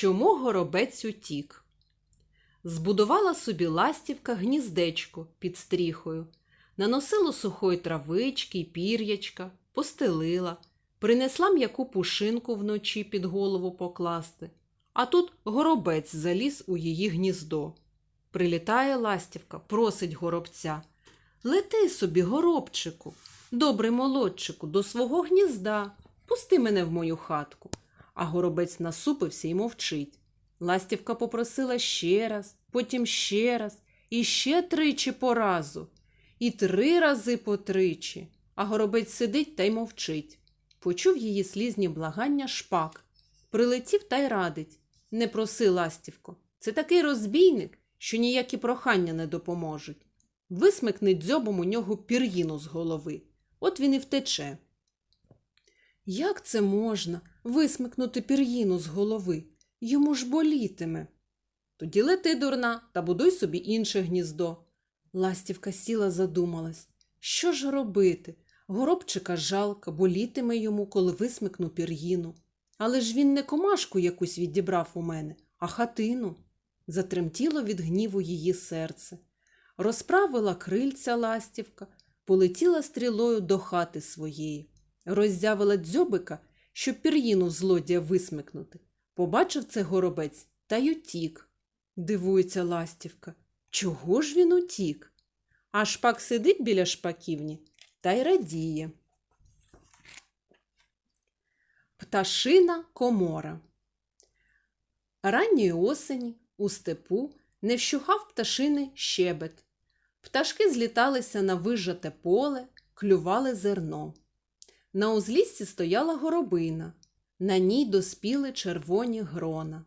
Чому горобець утік? Збудувала собі ластівка гніздечко під стріхою, наносила сухої травички й пір'ячка, постелила, принесла м'яку пушинку вночі під голову покласти, а тут горобець заліз у її гніздо. Прилітає ластівка, просить горобця. Лети собі, горобчику, добрий молодчику, до свого гнізда, пусти мене в мою хатку. А горобець насупився і мовчить. Ластівка попросила ще раз, потім ще раз, і ще тричі по разу, і три рази по тричі. А горобець сидить та й мовчить. Почув її слізні благання шпак. Прилетів та й радить. Не проси, ластівко. Це такий розбійник, що ніякі прохання не допоможуть. Висмикни дзьобом у нього пір'їну з голови. От він і втече. Як це можна висмикнути пір'їну з голови? Йому ж болітиме. Тоді лети, дурна, та будуй собі інше гніздо. Ластівка сіла, задумалась. Що ж робити? Горобчика жалко, болітиме йому, коли висмикну пір'їну. Але ж він не комашку якусь відібрав у мене, а хатину. Затремтіло від гніву її серце. Розправила крильця ластівка, полетіла стрілою до хати своєї, роззявила дзьобика, щоб пір'їну злодія висмикнути. Побачив це горобець та й утік. Дивується ластівка. Чого ж він утік? А шпак сидить біля шпаківні та й радіє. Пташина комора. Ранньої осені у степу не вщухав пташини щебет. Пташки зліталися на вижате поле, клювали зерно. На узліссі стояла горобина, на ній доспіли червоні грона.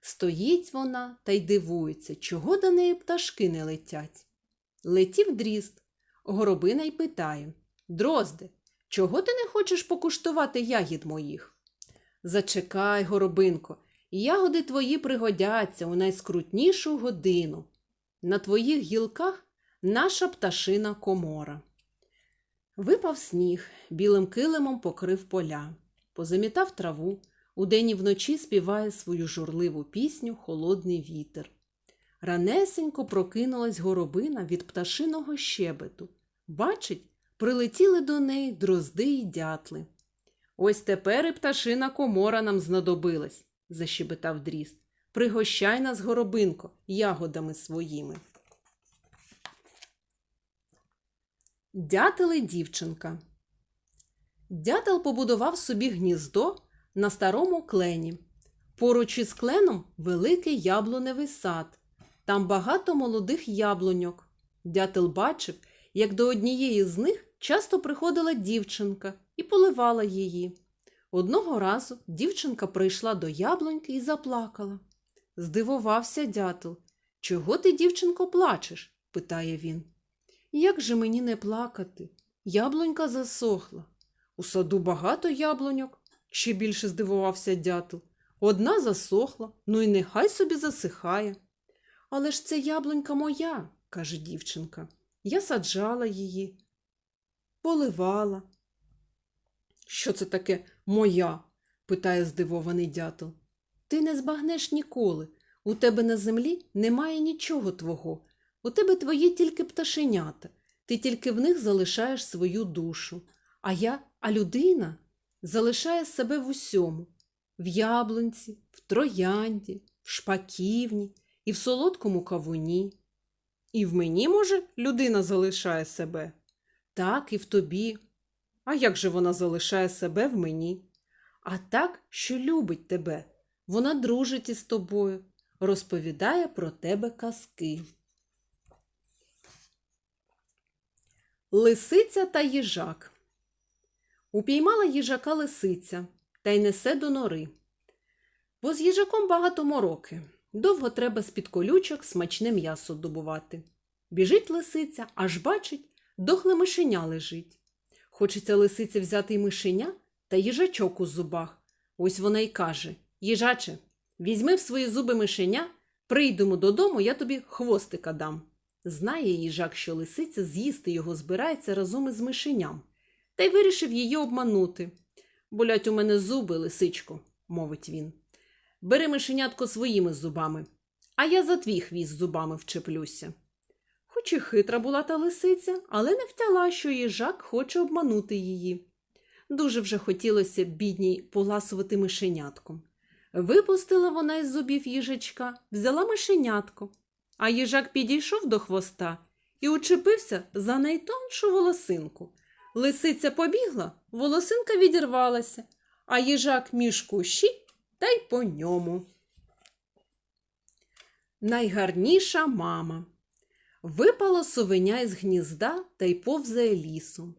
Стоїть вона та й дивується, чого до неї пташки не летять. Летів дріст, горобина й питає Дрозде, чого ти не хочеш покуштувати ягід моїх? Зачекай, горобинко, ягоди твої пригодяться у найскрутнішу годину. На твоїх гілках наша пташина комора. Випав сніг, білим килимом покрив поля, позамітав траву, удень і вночі співає свою журливу пісню Холодний вітер. Ранесенько прокинулась горобина від пташиного щебету. Бачить, прилетіли до неї дрозди й дятли. Ось тепер і пташина комора нам знадобилась, защебетав дріст. Пригощай нас, горобинко, ягодами своїми. Дятел і дівчинка. Дятел побудував собі гніздо на старому клені. Поруч із кленом великий яблуневий сад. Там багато молодих яблуньок. Дятел бачив, як до однієї з них часто приходила дівчинка і поливала її. Одного разу дівчинка прийшла до яблуньки і заплакала. Здивувався дятел. Чого ти, дівчинко, плачеш? питає він. Як же мені не плакати? Яблунька засохла. У саду багато яблуньок, ще більше здивувався дятел. Одна засохла, ну й нехай собі засихає. Але ж це яблунька моя, каже дівчинка. Я саджала її, поливала. Що це таке моя? питає здивований дятел. Ти не збагнеш ніколи. У тебе на землі немає нічого твого. У тебе твої тільки пташенята. Ти тільки в них залишаєш свою душу. А я, а людина, залишає себе в усьому в яблунці, в троянді, в шпаківні і в солодкому кавуні. І в мені, може, людина залишає себе? Так, і в тобі. А як же вона залишає себе в мені? А так, що любить тебе. Вона дружить із тобою, розповідає про тебе казки. Лисиця та їжак. Упіймала їжака лисиця та й несе до нори. Бо з їжаком багато мороки. Довго треба з-під колючок смачне м'ясо добувати. Біжить лисиця, аж бачить, дохле мишеня лежить. Хочеться лисиці взяти й мишеня та їжачок у зубах. Ось вона й каже Їжаче, візьми в свої зуби мишеня, прийдемо додому, я тобі хвостика дам. Знає їжак, що лисиця з'їсти його збирається разом із мишеням, та й вирішив її обманути. Болять у мене зуби, лисичко, мовить він. Бери мишенятко своїми зубами, а я за твій хвіст зубами вчеплюся. Хоч і хитра була та лисиця, але не втяла, що їжак хоче обманути її. Дуже вже хотілося бідній поласувати мишенятком. Випустила вона із зубів їжачка, взяла мишенятко, а їжак підійшов до хвоста і учепився за найтоншу волосинку. Лисиця побігла, волосинка відірвалася, а їжак між кущі та й по ньому. Найгарніша мама. Випало совеня із гнізда та й повзає лісом.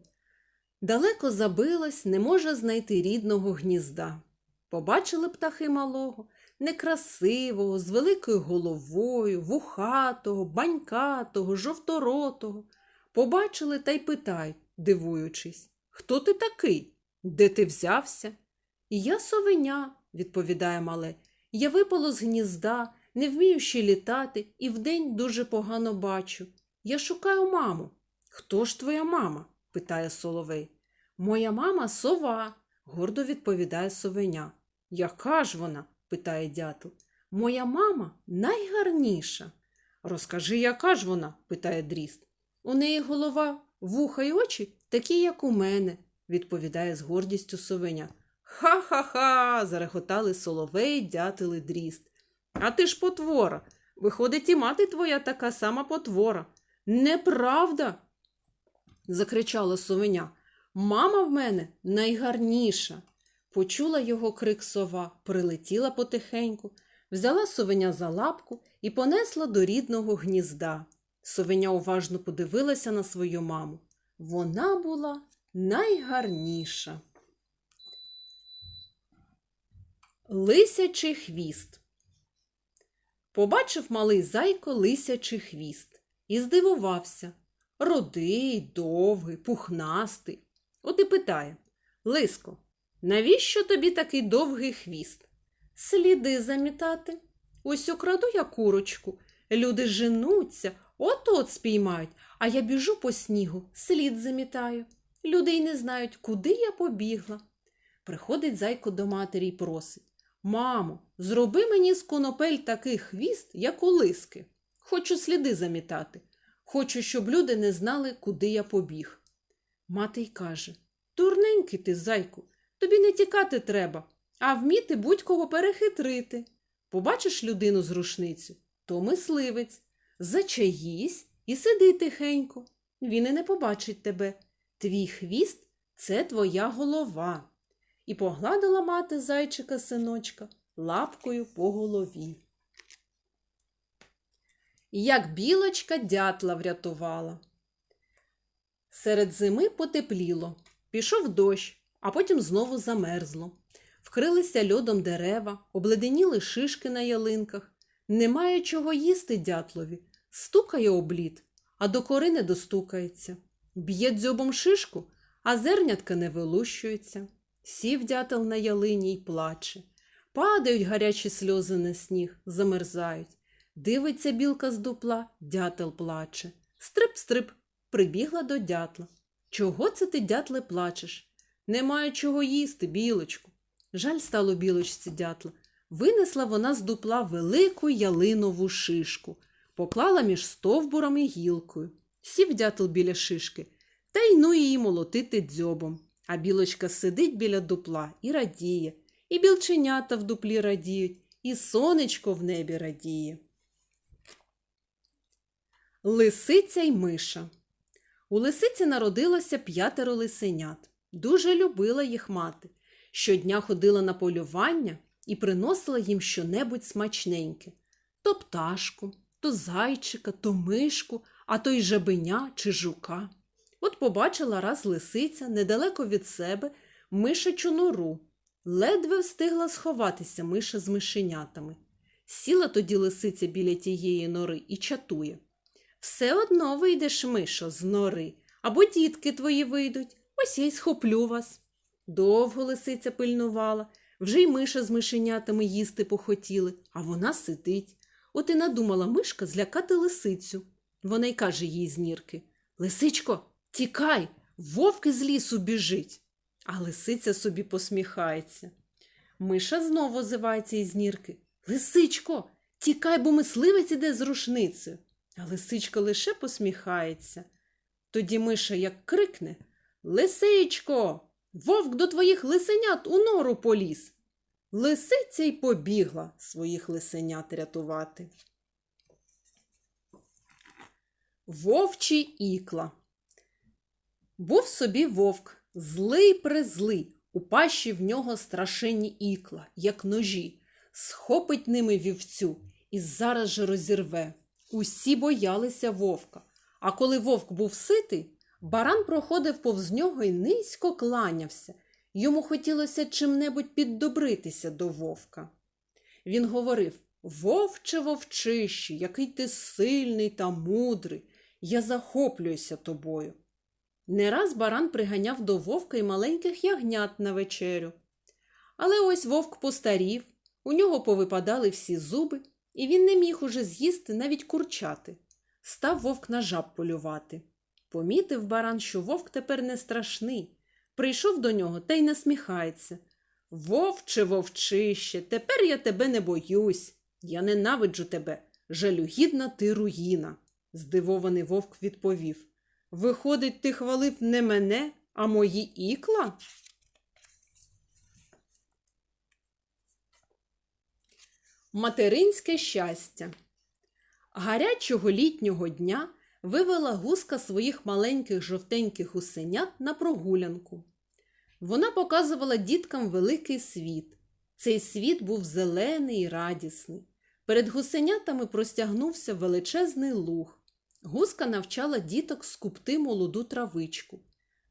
Далеко забилась, не може знайти рідного гнізда. Побачили птахи малого, некрасивого, з великою головою, вухатого, банькатого, жовторотого. Побачили та й питають, дивуючись, хто ти такий? Де ти взявся? Я совеня, відповідає мале. Я випало з гнізда, не вмію ще літати і вдень дуже погано бачу. Я шукаю маму. Хто ж твоя мама? питає соловей. Моя мама сова, гордо відповідає совеня. Яка ж вона? Питає дятел. Моя мама найгарніша. Розкажи, яка ж вона? питає дріст. У неї голова, вуха й очі такі, як у мене, відповідає з гордістю совеня. Ха-ха-ха. зареготали соловей, дятел і дріст. А ти ж потвора. Виходить, і мати твоя така сама потвора. Неправда. закричала совеня. Мама в мене найгарніша. Почула його крик сова, прилетіла потихеньку, взяла совеня за лапку і понесла до рідного гнізда. Совеня уважно подивилася на свою маму. Вона була найгарніша. Лисячий хвіст. Побачив малий зайко лисячий хвіст і здивувався. Родий, довгий, пухнастий. От і питає Лиско, навіщо тобі такий довгий хвіст? Сліди замітати. Ось украду я курочку. Люди женуться, от-от спіймають, а я біжу по снігу, слід замітаю. Люди й не знають, куди я побігла. Приходить зайко до матері й просить Мамо, зроби мені з конопель такий хвіст, як у лиски. Хочу сліди замітати. Хочу, щоб люди не знали, куди я побіг. Мати й каже Дурненький ти, зайку, тобі не тікати треба, а вміти будь-кого перехитрити. Побачиш людину з рушницю, то мисливець. Зачаїсь і сиди тихенько. Він і не побачить тебе. Твій хвіст це твоя голова. І погладила мати зайчика синочка лапкою по голові. Як білочка дятла врятувала. Серед зими потепліло, пішов дощ, а потім знову замерзло. Вкрилися льодом дерева, обледеніли шишки на ялинках. Немає чого їсти дятлові, стукає облід, а до кори не достукається. Б'є дзьобом шишку, а зернятка не вилущується. Сів дятел на ялині й плаче. Падають гарячі сльози на сніг, замерзають. Дивиться білка з дупла, дятел плаче. Стрип-стрип, прибігла до дятла. Чого це ти, дятле, плачеш? Немає чого їсти, білочку. Жаль стало білочці дятла. Винесла вона з дупла велику ялинову шишку, поклала між стовбуром і гілкою. Сів дятел біля шишки, та й ну її молотити дзьобом. А білочка сидить біля дупла і радіє, і білченята в дуплі радіють, і сонечко в небі радіє. Лисиця й миша. У лисиці народилося п'ятеро лисенят. Дуже любила їх мати. Щодня ходила на полювання і приносила їм щонебудь смачненьке то пташку, то зайчика, то мишку, а то й жабеня чи жука. От побачила раз лисиця недалеко від себе мишачу нору. Ледве встигла сховатися миша з мишенятами. Сіла тоді лисиця біля тієї нори і чатує. Все одно вийдеш, мишо, з нори, або дітки твої вийдуть, ось я й схоплю вас. Довго лисиця пильнувала, вже й миша з мишенятами їсти похотіли, а вона сидить. От і надумала мишка злякати лисицю. Вона й каже їй з нірки Лисичко, тікай, вовк із лісу біжить. А лисиця собі посміхається. Миша знову озивається із нірки. Лисичко, тікай, бо мисливець іде з рушницею. А лисичка лише посміхається. Тоді миша як крикне Лисичко, вовк до твоїх лисенят у нору поліз. Лисиця й побігла своїх лисенят рятувати. Вовчий ікла. Був собі вовк, злий призлий, у пащі в нього страшенні ікла, як ножі, схопить ними вівцю і зараз же розірве. Усі боялися вовка. А коли вовк був ситий, баран проходив повз нього і низько кланявся. Йому хотілося чим-небудь піддобритися до вовка. Він говорив Вовче, вовчище, який ти сильний та мудрий, я захоплююся тобою. Не раз баран приганяв до вовка й маленьких ягнят на вечерю. Але ось вовк постарів, у нього повипадали всі зуби, і він не міг уже з'їсти навіть курчати. Став вовк на жаб полювати. Помітив баран, що вовк тепер не страшний. Прийшов до нього та й насміхається. Вовче, вовчище, тепер я тебе не боюсь. Я ненавиджу тебе. Жалюгідна ти руїна. Здивований вовк відповів. Виходить, ти хвалив не мене, а мої ікла? Материнське щастя. Гарячого літнього дня вивела гуска своїх маленьких жовтеньких гусенят на прогулянку. Вона показувала діткам великий світ. Цей світ був зелений і радісний. Перед гусенятами простягнувся величезний луг. Гуска навчала діток скупти молоду травичку.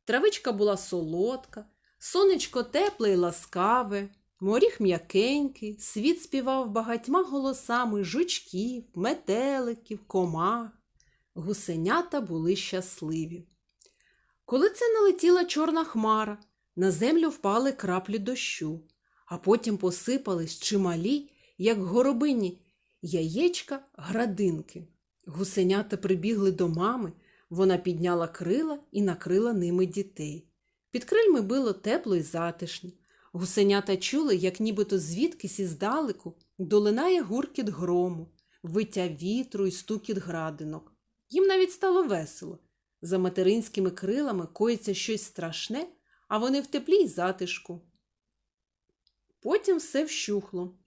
Травичка була солодка, сонечко тепле й ласкаве, моріх м'якенький, світ співав багатьма голосами жучків, метеликів, комах. Гусенята були щасливі. Коли це налетіла чорна хмара, на землю впали краплі дощу, а потім посипались чималі, як горобині, яєчка градинки. Гусенята прибігли до мами, вона підняла крила і накрила ними дітей. Під крильми було тепло і затишно. Гусенята чули, як нібито звідкись іздалеку долинає гуркіт грому, виття вітру і стукіт градинок. Їм навіть стало весело. За материнськими крилами коїться щось страшне, а вони в теплі й затишку. Потім все вщухло.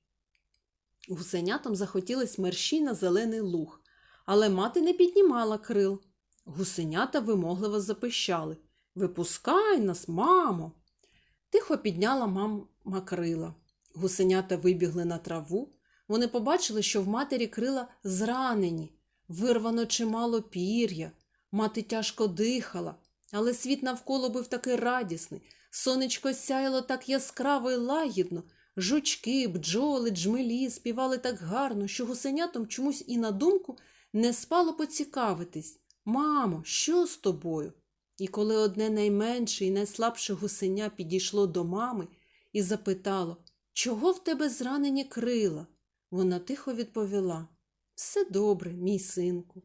Гусенятам захотілось мерщій на зелений луг, але мати не піднімала крил. Гусенята вимогливо запищали Випускай нас, мамо. Тихо підняла мама крила. Гусенята вибігли на траву. Вони побачили, що в матері крила зранені, вирвано чимало пір'я. Мати тяжко дихала, але світ навколо був такий радісний. Сонечко сяяло так яскраво і лагідно. Жучки, бджоли, джмелі співали так гарно, що гусенятам чомусь і на думку не спало поцікавитись. Мамо, що з тобою? І коли одне найменше і найслабше гусеня підійшло до мами і запитало, чого в тебе зранені крила? Вона тихо відповіла Все добре, мій синку.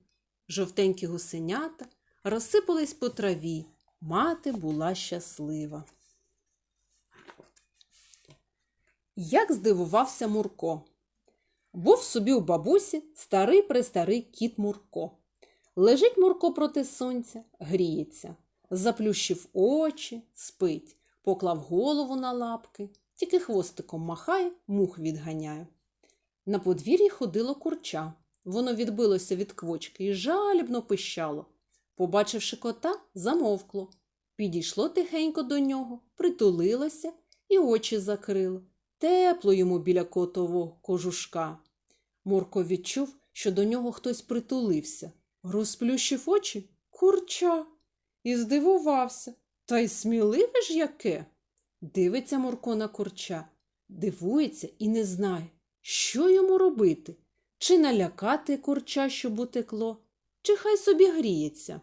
Жовтенькі гусенята розсипались по траві. Мати була щаслива. Як здивувався Мурко. Був собі у бабусі старий престарий кіт Мурко. Лежить Мурко проти сонця, гріється, заплющив очі, спить, поклав голову на лапки, тільки хвостиком махає, мух відганяє. На подвір'ї ходило курча. Воно відбилося від квочки і жалібно пищало. Побачивши кота, замовкло. Підійшло тихенько до нього, притулилося і очі закрило. Тепло йому біля котового кожушка. Мурко відчув, що до нього хтось притулився. Розплющив очі курча і здивувався. Та й сміливе ж яке. Дивиться Мурко на курча, дивується і не знає, що йому робити, чи налякати курча, щоб утекло, чи хай собі гріється.